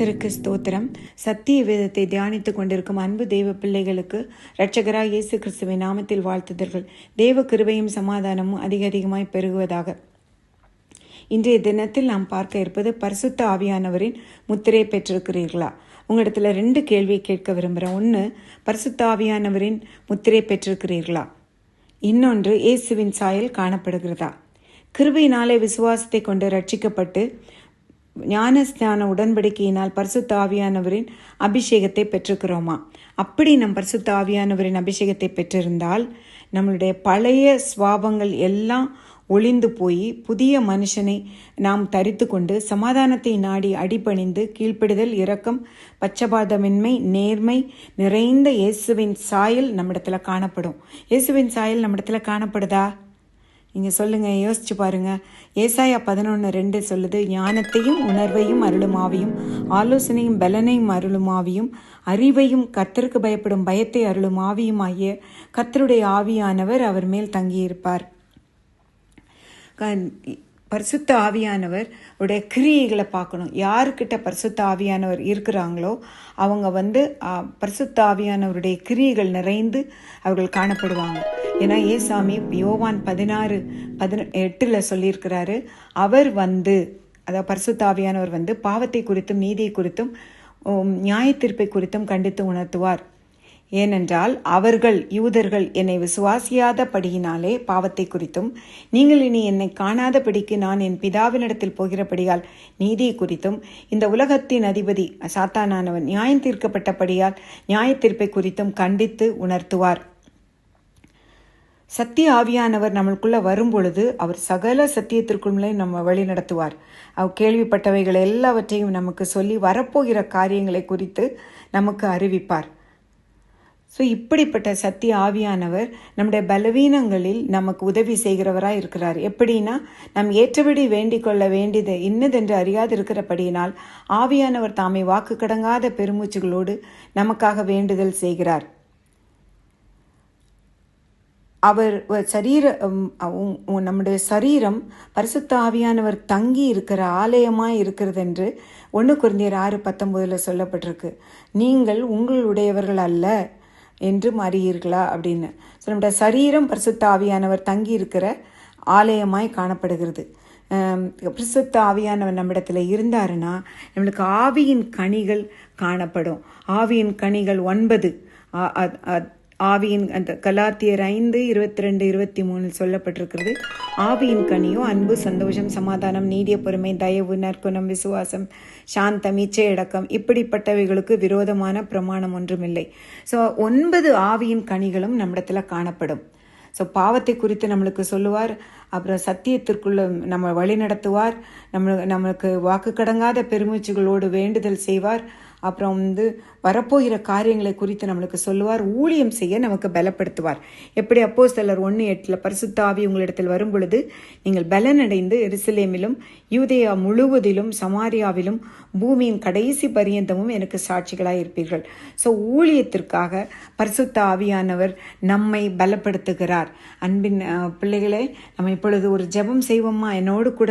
கர்த்தருக்கு ஸ்தோத்திரம். சத்திய வேதத்தை தியானித்துக் கொண்டிருக்கும் அன்பு தேவ பிள்ளைகளுக்கு இரட்சகராய் இயேசு கிறிஸ்துவின் நாமத்தில் வாழ்த்துதல்கள். தேவ கிருபையும் சமாதானமும் அதிக அதிகமாய் பெருகுவதாக. இன்றைய தினத்தில் நாம் பார்க்க இருப்பது பரிசுத்த ஆவியானவரின் முத்திரை பெற்றிருக்கிறீர்களா? உங்களிடத்துல ரெண்டு கேள்வியை கேட்க விரும்புகிறேன் ஒன்று பரிசுத்த ஆவியானவரின் முத்திரை பெற்றிருக்கிறீர்களா? இன்னொன்று இயேசுவின் சாயல் காணப்படுகிறதா? கிருபையினாலே விசுவாசத்தை கொண்டு ரட்சிக்கப்பட்டு ஞானஸ்தான உடன்படிக்கையினால் பரிசுத்த ஆவியானவரின் அபிஷேகத்தை பெற்றுக்கிறோமா அப்படி நம் பரிசுத்த ஆவியானவரின் அபிஷேகத்தை பெற்றிருந்தால் நம்மளுடைய பழைய சுவாபங்கள் எல்லாம் ஒளிந்து போய் புதிய மனுஷனை நாம் தரித்து கொண்டு சமாதானத்தை நாடி அடிபணிந்து கீழ்ப்பிடுதல் இரக்கம் பச்சபாதமின்மை நேர்மை நிறைந்த இயேசுவின் சாயல் நம்மிடத்தில் காணப்படும். இயேசுவின் சாயல் நம்மிடத்தில் காணப்படுதா? நீங்கள் சொல்லுங்கள் யோசிச்சு பாருங்க. ஏசாயா பதினொன்று ரெண்டு சொல்லுது ஞானத்தையும் உணர்வையும் அருளுமாவியும் ஆலோசனையும் பலனையும் அருளுமாவியும் அறிவையும் கத்தருக்கு பயப்படும் பயத்தை அருளும் ஆவியும் ஆகிய கர்த்தருடைய ஆவியானவர் அவர் மேல் தங்கியிருப்பார். க- பரிசுத்த ஆவியானவர் உடைய கிரியைகளை பார்க்கணும். யாருக்கிட்ட பரிசுத்த ஆவியானவர் இருக்கிறாங்களோ அவங்க வந்து பரிசுத்த ஆவியானவருடைய கிரியைகள் நிறைந்து அவர்கள் காணப்படுவாங்க. ஏன்னா ஏசாமி யோவான் பதினாறு பதின எட்டில் சொல்லியிருக்கிறாரு அவர் வந்து அதாவது பரிசுத்த ஆவியானவர் வந்து பாவத்தை குறித்தும் நீதியை குறித்தும் உம், நியாயத்தீர்ப்பை குறித்தும் கண்டித்து உணர்த்துவார். ஏனென்றால் அவர்கள் யூதர்கள் என்னை விசுவாசியாதபடியினாலே பாவத்தை குறித்தும் நீங்கள் இனி என்னை காணாதபடிக்கு நான் என் பிதாவினிடத்தில் போகிறபடியால் நீதியை குறித்தும் இந்த உலகத்தின் அதிபதி சாத்தானானவன் நியாயம் தீர்க்கப்பட்டபடியால் நியாயத்தீர்ப்பை குறித்தும் கண்டித்து உணர்த்துவார். சத்திய ஆவியானவர் நம்மளுக்குள்ள வரும்பொழுது அவர் சகல சத்தியத்திற்குள்ளே நம்ம வழி நடத்துவார். அவர் கேள்விப்பட்டவைகள் எல்லாவற்றையும் நமக்கு சொல்லி வரப்போகிற காரியங்களை குறித்து நமக்கு அறிவிப்பார். ஸோ இப்படிப்பட்ட சத்திய ஆவியானவர் நம்முடைய பலவீனங்களில் நமக்கு உதவி செய்கிறவராக இருக்கிறார். எப்படின்னா நம் ஏற்றபடி வேண்டிக் கொள்ள வேண்டியது இன்னதென்று அறியாதிருக்கிறபடியினால் ஆவியானவர் தாமே வாக்கு கடங்காத பெருமூச்சுகளோடு நமக்காக வேண்டுதல் செய்கிறார். அவர் சரீர உம், நம்முடைய சரீரம் பரிசுத்த ஆவியானவர் தங்கி இருக்கிற ஆலயமாக இருக்கிறது என்று ஒன்று குருந்தியர் ஆறு பத்தொம்போதில் சொல்லப்பட்டிருக்கு. நீங்கள் உங்களுடையவர்கள் அல்ல. என்று அறியீர்களா அப்படின்னு. ஸோ நம்முடைய சரீரம் பரிசுத்த ஆவியானவர் தங்கி இருக்கிற ஆலயமாய் காணப்படுகிறது. பிரசுத்த ஆவியானவர் நம்மிடத்தில் இருந்தாருன்னா நம்மளுக்கு ஆவியின் கனிகள் காணப்படும். ஆவியின் கனிகள் ஒன்பது. ஆவியின் அந்த கலாத்தியர் ஐந்து இருபத்தி ரெண்டு இருபத்தி மூணில் சொல்லப்பட்டிருக்கிறது. ஆவியின் கனியோ அன்பு சந்தோஷம் சமாதானம் நீடிய பொறுமை தயவு நற்குணம் விசுவாசம் சாந்தம் இச்சையடக்கம் இப்படிப்பட்டவைகளுக்கு விரோதமான பிரமாணம் ஒன்றுமில்லை. ஸோ ஒன்பது ஆவியின் கனிகளும் நம்மிடத்தில் காணப்படும். ஸோ பாவத்தை குறித்து நம்மளுக்கு சொல்லுவார். அப்புறம் சத்தியத்திற்குள்ள நம்ம வழி நடத்துவார். நம்ம நம்மளுக்கு வாக்கு கடங்காத பெருமூச்சுகளோடு வேண்டுதல் செய்வார். அப்புறம் வந்து வரப்போகிற காரியங்களை குறித்து நம்மளுக்கு சொல்லுவார் ஊழியம் செய்ய நமக்கு பலப்படுத்துவார். எப்படி அப்போ சிலர் ஒன்று எட்டில் பரிசுத்த ஆவி உங்களிடத்தில் வரும் பொழுது நீங்கள் பலனடைந்து எருசலேமிலும் யூதேயா முழுவதிலும் சமாரியாவிலும் பூமியின் கடைசி பரியந்தமும் எனக்கு சாட்சிகளாக இருப்பீர்கள். ஸோ ஊழியத்திற்காக பரிசுத்த ஆவியானவர் நம்மை பலப்படுத்துகிறார். அன்பின் பிள்ளைகளே நம்ம இப்பொழுது ஒரு ஜெபம் செய்வோமா? என்னோடு கூட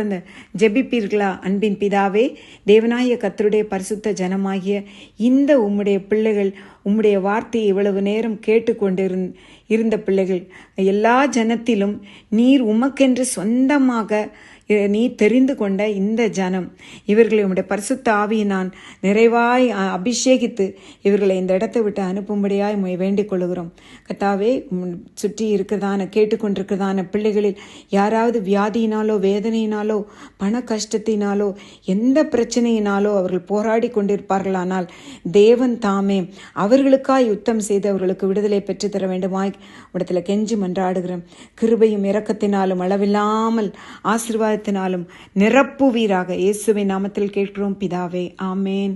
ஜெபிப்பீர்களா? அன்பின் பிதாவே தேவநாயக கத்தருடைய பரிசுத்த ஜனமாகிய இந்த உம்முடைய பிள்ளைகள் உம்முடைய வார்த்தையை இவ்வளவு நேரம் கேட்டுக்கொண்டிருந் இருந்த பிள்ளைகள் எல்லா ஜனத்திலும் நீர் உமக்கென்று சொந்தமாக நீ தெரிந்து கொண்ட இந்த ஜனம் இவர்களை உம்முடைய பரிசுத்த ஆவியை நான் நிறைவாய் அபிஷேகித்து இவர்களை இந்த இடத்தை விட்டு அனுப்பும்படியாய் வேண்டிக் கொள்கிறோம் கத்தாவே சுற்றி இருக்கிறதான கேட்டுக்கொண்டிருக்கிறதான பிள்ளைகளில் யாராவது வியாதியினாலோ வேதனையினாலோ பண கஷ்டத்தினாலோ எந்த பிரச்சனையினாலோ அவர்கள் போராடி கொண்டிருப்பார்களானால் தேவன் தாமே அவர்களுக்காய் யுத்தம் செய்து அவர்களுக்கு விடுதலை பெற்றுத்தர வேண்டுமாய் இடத்துல கெஞ்சி மன்றாடுகிறோம் கிருபையும் இரக்கத்தினாலும் அளவில்லாமல் ஆசீர்வாதத்தினாலும் நிரப்புவீராக. இயேசுவின் நாமத்தில் கேட்கிறோம் பிதாவே ஆமேன்.